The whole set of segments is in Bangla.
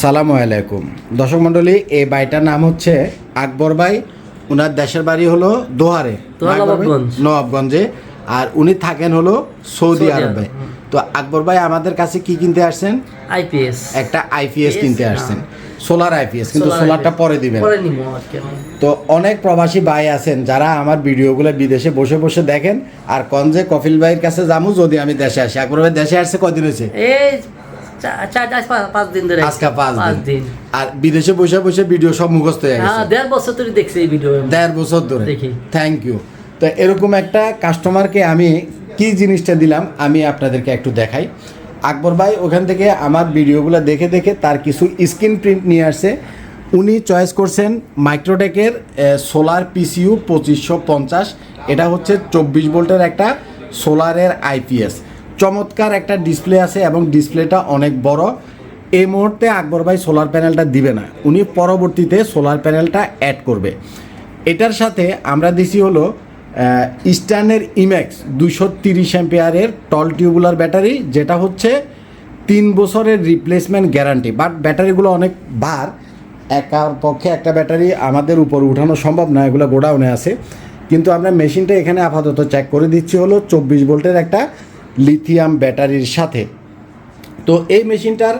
আসসালামু আলাইকুম। দর্শক মণ্ডলী এই বাড়িটার নাম হচ্ছে আকবর ভাই ওনার দেশের বাড়ি হলো দোহারে? নবাবগঞ্জ। আর উনি থাকেন হলো সৌদি আরবে। তো আকবর ভাই আমাদের কাছে কি কিনতে আসছেন? আইপিএস একটা আইপিএস কিনতে। আসছেন। সোলার আইপিএস কিন্তু সোলারটা পরে দিবেন। তো অনেক প্রবাসী ভাই আছেন যারা আমার ভিডিওগুলো বিদেশে বসে বসে দেখেন। আর কন যে কপিল ভাইয়ের কাছে যাব যদি আমি দেশে আসি। আকবর ভাই দেশে আসছে কদিন হয়েছে? এই পাঁচ দিন ধরে আজকে পাঁচ পাঁচ দিন। দিন। আর বিদেশে বসে বসে ভিডিও সব মুখস্থ হয়ে হ্যাঁ গেছে দেড় বছর ধরে দেখছি এই ভিডিও দেড় বছর ধরে। দেখি। থ্যাংক ইউ তো এরকম একটা কাস্টমারকে আমি কি জিনিসটা দিলাম আমি আপনাদেরকে একটু দেখাই। আকবর ভাই ওখান থেকে আমার ভিডিওগুলো দেখে দেখে তার কিছু স্ক্রিন প্রিন্ট নিয়ে আসছে। উনি চয়েস করছেন মাইক্রোটেকের সোলার পিসিউ পঁচিশশো পঞ্চাশ। এটা হচ্ছে চব্বিশ ভোল্টের একটা সোলারের আইপিএস চমৎকার একটা ডিসপ্লে আছে এবং ডিসপ্লেটা অনেক বড়। এই মুহূর্তে আকবর ভাই সোলার প্যানেলটা দিবে না। উনি পরবর্তীতে সোলার প্যানেলটা অ্যাড করবে। এটার সাথে আমরা দিছি হলো ইস্টার্নের ইম্যাক্স দুশো তিরিশ অ্যাম্পিয়ারের টল টিউবুলার ব্যাটারি যেটা হচ্ছে তিন বছরের রিপ্লেসমেন্ট গ্যারান্টি বাট ব্যাটারিগুলো অনেক ভার। একার পক্ষে একটা ব্যাটারি আমাদের উপর উঠানো সম্ভব না, এগুলো গোডাউনে আছে। কিন্তু আমরা মেশিনটা এখানে আপাতত চেক করে দিচ্ছি হলো, চব্বিশ ভোল্টের একটা লিথিয়াম ব্যাটারির সাথে। তো এই মেশিনটার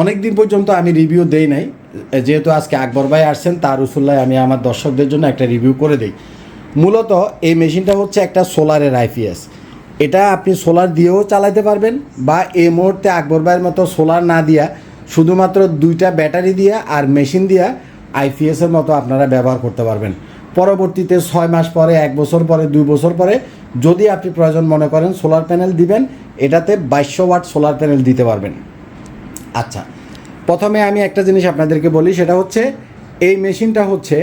অনেক দিন পর্যন্ত আমি রিভিউ দেই নাই। যেহেতু আজকে আকবর ভাই আসছেন, তার উসুল্লায় আমি আমার দর্শকদের জন্য একটা রিভিউ করে দিই। মূলত এই মেশিনটা হচ্ছে একটা সোলারের আইপিএস এটা আপনি সোলার দিয়েও চালাতে পারবেন বা এই মুহূর্তে আকবর ভাইয়ের মতো সোলার না দিয়া শুধুমাত্র দুইটা ব্যাটারি দিয়া আর মেশিন দিয়া আইপিএসের মতো আপনারা ব্যবহার করতে পারবেন। পরবর্তীতে ছয় মাস পরে, এক বছর পরে, দুই বছর পরে যদি আপনি প্রয়োজন মনে করেন সোলার প্যানেল দিবেন, এটাতে বাইশশো ওয়াট সোলার প্যানেল দিতে পারবেন। আচ্ছা প্রথমে আমি একটা জিনিস আপনাদেরকে বলি, সেটা হচ্ছে এই মেশিনটা হচ্ছে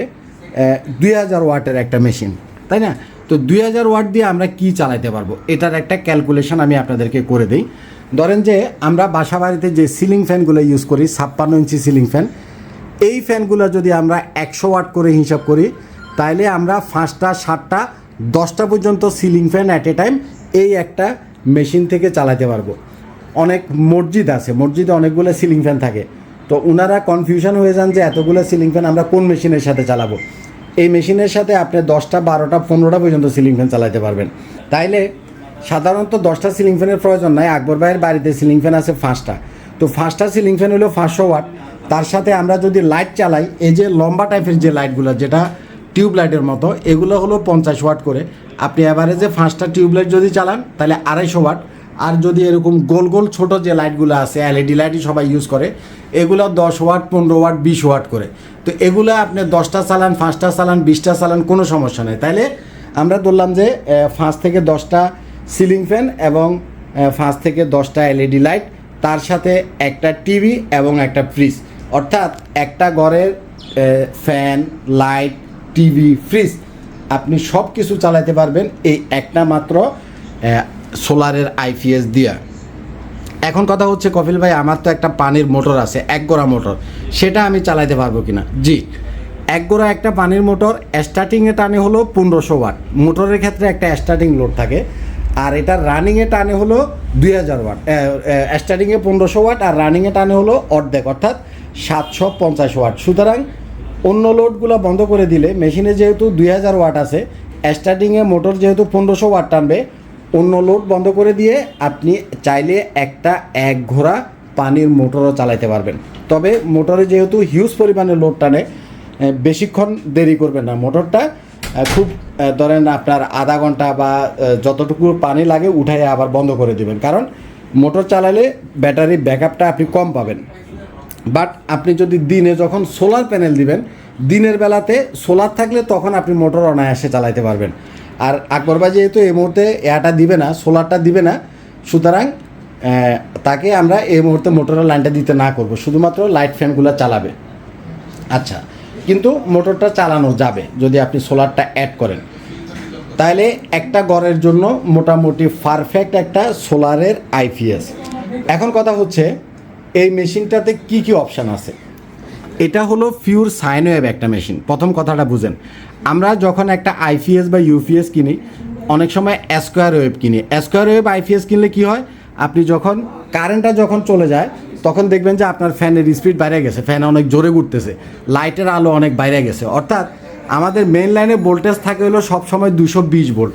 দুই হাজার ওয়াটের একটা মেশিন, তাই না? তো দুই হাজার ওয়াট দিয়ে আমরা কি চালাতে পারব, এটার একটা ক্যালকুলেশন আমি আপনাদেরকে করে দিই। ধরেন যে আমরা বাসা বাড়িতে যে সিলিং ফ্যানগুলো ইউজ করি, ছাপ্পান্ন ইঞ্চি সিলিং ফ্যান, এই ফ্যানগুলো যদি আমরা একশো ওয়াট করে হিসাব করি তাইলে আমরা পাঁচটা, সাতটা, দশটা পর্যন্ত ceiling fan at a time এই একটা মেশিন থেকে চালাতে পারব। অনেক মসজিদ আছে, মসজিদে অনেকগুলো সিলিং ফ্যান থাকে। তো ওনারা কনফিউশন হয়ে যান যে এতগুলো সিলিং ফ্যান আমরা কোন মেশিনের সাথে চালাবো? এই মেশিনের সাথে আপনি দশটা, বারোটা, পনেরোটা পর্যন্ত সিলিং ফ্যান চালাতে পারবেন। তাইলে সাধারণত দশটা সিলিং ফ্যানের প্রয়োজন নাই। আকবর ভাইয়ের বাড়িতে সিলিং ফ্যান আছে পাঁচটা। তো পাঁচটা সিলিং ফ্যান হলো পাঁচশো ওয়াট। তার সাথে আমরা যদি লাইট চালাই, এই যে লম্বা টাইপের যে লাইটগুলো যেটা টিউব লাইটের মতো, এগুলো হলো পঞ্চাশ ওয়াট করে। আপনি অ্যাভারেজে পাঁচটা টিউব লাইট যদি চালান, তাহলে আড়াইশো ওয়াট। আর যদি এরকম গোল গোল ছোট যে লাইটগুলো আছে এলইডি লাইটই সবাই ইউজ করে, এগুলো দশ ওয়াট, পনেরো ওয়াট, বিশ ওয়াট করে। তো এগুলো আপনি দশটা চালান, পাঁচটা চালান, বিশটা চালান, কোনো সমস্যা নেই। তাইলে আমরা ধরলাম যে পাঁচ থেকে দশটা সিলিং ফ্যান এবং পাঁচ থেকে দশটা এলইডি লাইট তার সাথে একটা টিভি এবং একটা ফ্রিজ অর্থাৎ একটা ঘরের ফ্যান লাইট টিভি, ফ্রিজ, আপনি সব কিছু চালাতে পারবেন এই একটা মাত্র সোলারের আইপিএস দিয়া। এখন কথা হচ্ছে, কপিল ভাই, আমার তো একটা পানির মোটর আছে, এক গোড়া মোটর, সেটা আমি চালাতে পারব কিনা? জি। এক গোড়া একটা পানির মোটর স্টার্টিংয়ে টানে হলো পনেরোশো ওয়াট। মোটরের ক্ষেত্রে একটা স্টার্টিং লোড থাকে, আর এটা রানিংয়ে টানে হলো দুই হাজার ওয়াট স্টার্টিংয়ে পনেরোশো ওয়াট, আর রানিংয়ে টানে হলো অর্ধেক, অর্থাৎ সাতশো পঞ্চাশ ওয়াট। সুতরাং অন্য লোডগুলো বন্ধ করে দিলে মেশিনে যেহেতু দুই হাজার ওয়াট আছে স্টার্টিংয়ে মোটর যেহেতু পনেরোশো ওয়াট টানবে, অন্য লোড বন্ধ করে দিয়ে আপনি চাইলে একটা এক ঘোড়া পানির মোটরও চালাতে পারবেন। তবে মোটরে যেহেতু হিউজ পরিমাণে লোড টানে বেশিক্ষণ দেরি করবেন না। মোটরটা খুব ধরেন আপনার আধা ঘণ্টা বা যতটুকু পানি লাগে উঠাই আবার বন্ধ করে দেবেন। কারণ মোটর চালালে ব্যাটারি ব্যাকআপটা আপনি কম পাবেন। বাট আপনি যদি দিনে যখন সোলার প্যানেল দিবেন, দিনের বেলাতে সোলার থাকলে তখন আপনি মোটর অনায়াসে চালাতে পারবেন। আর আকবরবা যেহেতু এই মুহূর্তে এয়াটা দিবে না সোলারটা দিবে না, সুতরাং তাকে আমরা এই মুহূর্তে মোটরের লাইনটা দিতে না করব। শুধুমাত্র লাইট ফ্যানগুলো চালাবে। আচ্ছা কিন্তু মোটরটা চালানো যাবে যদি আপনি সোলারটা অ্যাড করেন। তাহলে একটা ঘরের জন্য মোটামুটি পারফেক্ট একটা সোলারের আইপিএস এখন কথা হচ্ছে এই মেশিনটাতে কি কি অপশান আছে? এটা হলো পিওর সাইন ওয়েভ একটা মেশিন। প্রথম কথাটা বুঝেন। আমরা যখন একটা আইপিএস বা ইউপিএস কিনি, অনেক সময় স্কোয়ার ওয়েভ কিনি। স্কোয়ার ওয়েভ আইপিএস কিনলে কি হয়? আপনি যখন কারেন্টটা যখন চলে যায়, তখন দেখবেন যে আপনার ফ্যানের স্পিড বাইরে গেছে। ফ্যান অনেক জোরে ঘুরতেছে। লাইটের আলো অনেক বাইরে গেছে। অর্থাৎ আমাদের মেন লাইনে ভোল্টেজ থাকে হলো সবসময় দুশো বিশ ভোল্ট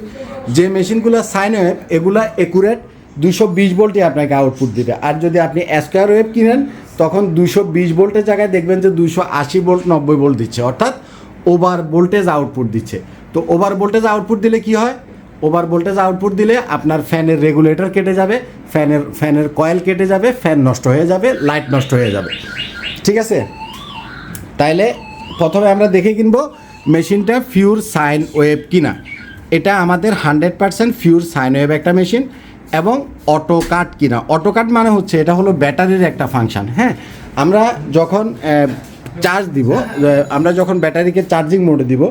যে মেশিনগুলো সাইন ওয়েভ এগুলা একুরেট দুশো বিশ ভোল্টই আপনাকে আউটপুট দিবে। আর যদি আপনি স্কোয়ার ওয়েভ কিনেন, তখন দুশো বিশ ভোল্টের জায়গায় দেখবেন যে দুশো আশি ভোল্ট নব্বই ভোল্ট দিচ্ছে। অর্থাৎ ওভার ভোল্টেজ আউটপুট দিচ্ছে। তো ওভার ভোল্টেজ আউটপুট দিলে কি হয়? ওভার ভোল্টেজ আউটপুট দিলে আপনার ফ্যানের রেগুলেটর কেটে যাবে, ফ্যানের ফ্যানের কয়েল কেটে যাবে ফ্যান নষ্ট হয়ে যাবে লাইট নষ্ট হয়ে যাবে। ঠিক আছে? তাইলে প্রথমে আমরা দেখে কিনবো মেশিনটা ফিউর সাইন ওয়েভ কিনা। এটা আমাদের hundred percent pure sine wave একটা মেশিন এবং অটো কাট কিনা। অটো কাট মানে হচ্ছে এটা হলো ব্যাটারির একটা ফাংশন হ্যাঁ? আমরা যখন চার্জ দিব আমরা যখন ব্যাটারিকে চার্জিং মোডে দিব,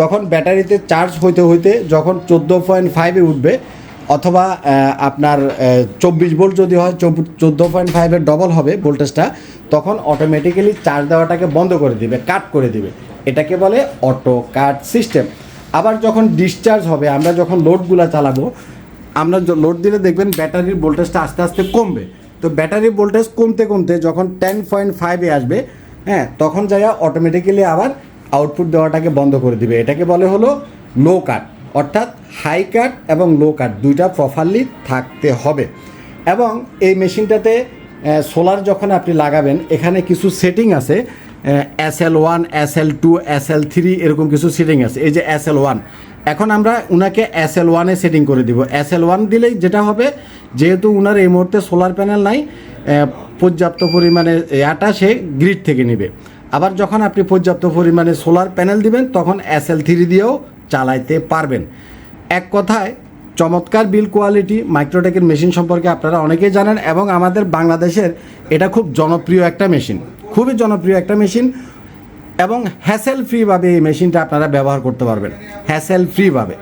তখন ব্যাটারিতে চার্জ হইতে হইতে যখন চোদ্দ পয়েন্ট ফাইভে উঠবে, অথবা আপনার চব্বিশ ভোল্ট যদি হয় চোদ্দ পয়েন্ট ফাইভের ডবল হবে ভোল্টেজটা তখন অটোমেটিক্যালি চার্জ দেওয়াটাকে বন্ধ করে দিবে কাট করে দিবে। এটাকে বলে অটো কাট সিস্টেম আবার যখন ডিসচার্জ হবে, আমরা যখন লোডগুলো চালাবো আমরা লোড দিলে দেখবেন ব্যাটারির ভোল্টেজটা আস্তে আস্তে কমবে। তো ব্যাটারির ভোল্টেজ কমতে কমতে যখন টেন পয়েন্ট ফাইভে আসবে হ্যাঁ তখন জায়গা অটোমেটিক্যালি আবার আউটপুট দেওয়াটাকে বন্ধ করে দিবে। এটাকে বলে হলো লো কাট অর্থাৎ হাই কাট এবং লো কাট দুইটা প্রপারলি থাকতে হবে। এবং এই মেশিনটাতে সোলার যখন আপনি লাগাবেন, এখানে কিছু সেটিং আছে S L one S L two S L three এরকম কিছু সেটিং আছে। এই যে এস এল ওয়ান এখন আমরা উনাকে এস এল ওয়ানে সেটিং করে দিব। এস এল ওয়ান দিলেই যেটা হবে, যেহেতু উনার এই মুহূর্তে সোলার প্যানেল নাই পর্যাপ্ত পরিমাণে ইয়াটা সে গ্রিড থেকে নেবে। আবার যখন আপনি পর্যাপ্ত পরিমাণে সোলার প্যানেল দিবেন, তখন এস এল থ্রি দিয়েও চালাইতে পারবেন। এক কথায়, চমৎকার বিল কোয়ালিটি মাইক্রোটেকের মেশিন সম্পর্কে আপনারা অনেকেই জানেন এবং আমাদের বাংলাদেশের এটা খুব জনপ্রিয় একটা মেশিন খুবই জনপ্রিয় একটা মেশিন এবং হ্যাসেল ফ্রিভাবে এই মেশিনটা আপনারা ব্যবহার করতে পারবেন। হ্যাসেল ফ্রিভাবে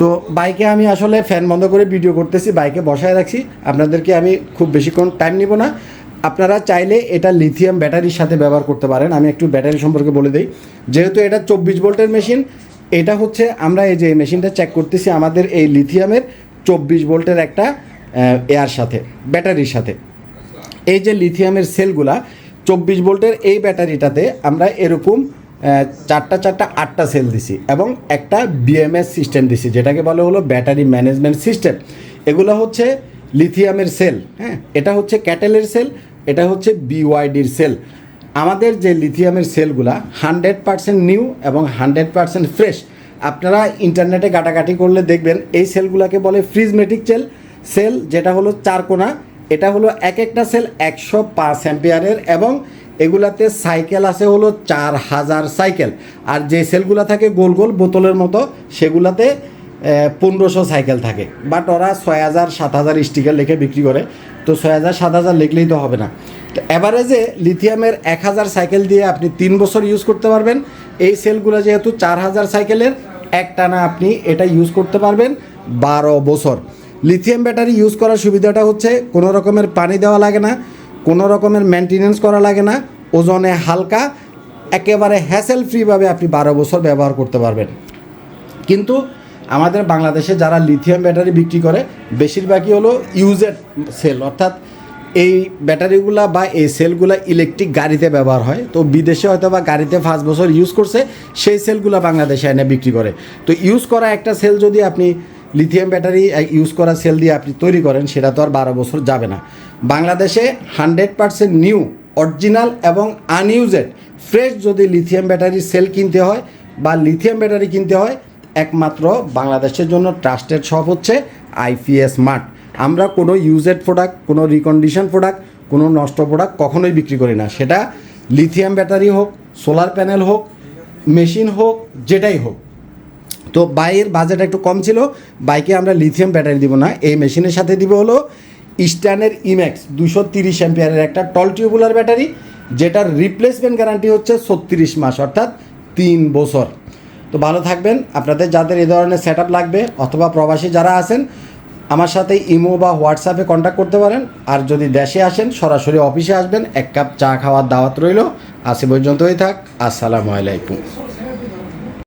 তো বাইকে আমি আসলে ফ্যান বন্ধ করে ভিডিও করতেছি বাইকে বসায় রাখছি। আপনাদেরকে আমি খুব বেশিক্ষণ টাইম নিব না। আপনারা চাইলে এটা লিথিয়াম ব্যাটারির সাথে ব্যবহার করতে পারেন। আমি একটু ব্যাটারি সম্পর্কে বলে দিই। যেহেতু এটা চব্বিশ ভোল্টের মেশিন এটা হচ্ছে আমরা এই যে মেশিনটা চেক করতেছি, আমাদের এই লিথিয়ামের চব্বিশ ভোল্টের একটা এয়ার সাথে ব্যাটারির সাথে। এই যে লিথিয়ামের সেলগুলা চব্বিশ ভোল্টের এই ব্যাটারিটাতে আমরা এরকম চারটা চারটা আটটা সেল দিছি এবং একটা বিএমএস সিস্টেম দিছি, যেটাকে বলে হলো ব্যাটারি ম্যানেজমেন্ট সিস্টেম এগুলো হচ্ছে লিথিয়ামের সেল হ্যাঁ? এটা হচ্ছে ক্যাটেলের সেল এটা হচ্ছে বিওয়াইডির সেল আমাদের যে লিথিয়ামের সেলগুলা হান্ড্রেড পার্সেন্ট নিউ এবং হান্ড্রেড পার্সেন্ট ফ্রেশ আপনারা ইন্টারনেটে ঘাটাঘাটি করলে দেখবেন এই সেলগুলোকে বলে ফ্রিজমেটিক সেল সেল যেটা হলো চার কোনা এটা হলো এক একটা সেল একশো পাঁচ অ্যাম্পিয়ারের এবং এগুলাতে সাইকেল আছে হলো চার হাজার সাইকেল। আর যে সেলগুলো থাকে গোল গোল বোতলের মতো, সেগুলাতে পনেরোশো সাইকেল থাকে। বাট ওরা ছয় হাজার, সাত হাজার স্টিকার লিখে বিক্রি করে। তো ছয় হাজার, সাত হাজার লিখলেই তো হবে না। তো অ্যাভারেজে লিথিয়ামের এক হাজার সাইকেল দিয়ে আপনি তিন বছর ইউজ করতে পারবেন। এই সেলগুলো যেহেতু চার হাজার সাইকেলের, একটানা আপনি এটা ইউজ করতে পারবেন বারো বছর। লিথিয়াম ব্যাটারি ইউজ করার সুবিধাটা হচ্ছে কোনো রকমের পানি দেওয়া লাগে না, কোনো রকমের মেনটেনেন্স করা লাগে না, ওজনে হালকা, একেবারে হ্যাসেল ফ্রিভাবে আপনি বারো বছর ব্যবহার করতে পারবেন। কিন্তু আমাদের বাংলাদেশে যারা লিথিয়াম ব্যাটারি বিক্রি করে, বেশিরভাগই হলো ইউজেড সেল অর্থাৎ এই ব্যাটারিগুলা বা এই সেলগুলা ইলেকট্রিক গাড়িতে ব্যবহার হয়। তো বিদেশে হয়তো বা গাড়িতে পাঁচ বছর ইউজ করছে, সেই সেলগুলো বাংলাদেশে এনে বিক্রি করে। তো ইউজ করা একটা সেল যদি আপনি লিথিয়াম ব্যাটারি ইউজ করা সেল দিয়ে আপনি তৈরি করেন, সেটা তো আর বারো বছর যাবে না। বাংলাদেশে হান্ড্রেড পার্সেন্ট নিউ অরিজিনাল এবং আনইউজেড ফ্রেশ যদি লিথিয়াম ব্যাটারি সেল কিনতে হয় বা লিথিয়াম ব্যাটারি কিনতে হয়, একমাত্র বাংলাদেশের জন্য ট্রাস্টেড শপ হচ্ছে আইপিএস মার্ট আমরা কোনো ইউজেড প্রোডাক্ট কোনো রিকন্ডিশন প্রোডাক্ট কোনো নষ্ট প্রোডাক্ট কখনোই বিক্রি করি না। সেটা লিথিয়াম ব্যাটারি হোক সোলার প্যানেল হোক মেশিন হোক, যেটাই হোক। তো বাইয়ের বাজেট একটু কম ছিল, বাইকে আমরা লিথিয়াম ব্যাটারি দিব না, এই মেশিনের সাথে দিব হলো ইস্টার্নের ইম্যাক্স দুশো তিরিশ অ্যাম্পিয়ারের একটা টল টিউবুলার ব্যাটারি যেটার রিপ্লেসমেন্ট গ্যারান্টি হচ্ছে ছত্রিশ মাস, অর্থাৎ তিন বছর। তো ভালো থাকবেন, আপনাদের যাদের এই ধরনের সেট লাগবে, অথবা প্রবাসী যারা আছেন, আমার সাথে ইমো বা হোয়াটসঅ্যাপে কন্ট্যাক্ট করতে পারেন, আর যদি দেশে আসেন, সরাসরি অফিসে আসবেন, এক কাপ চা খাওয়ার দাওয়াত রইল। আসে পর্যন্তই থাক, আসসালামু আলাইকুম।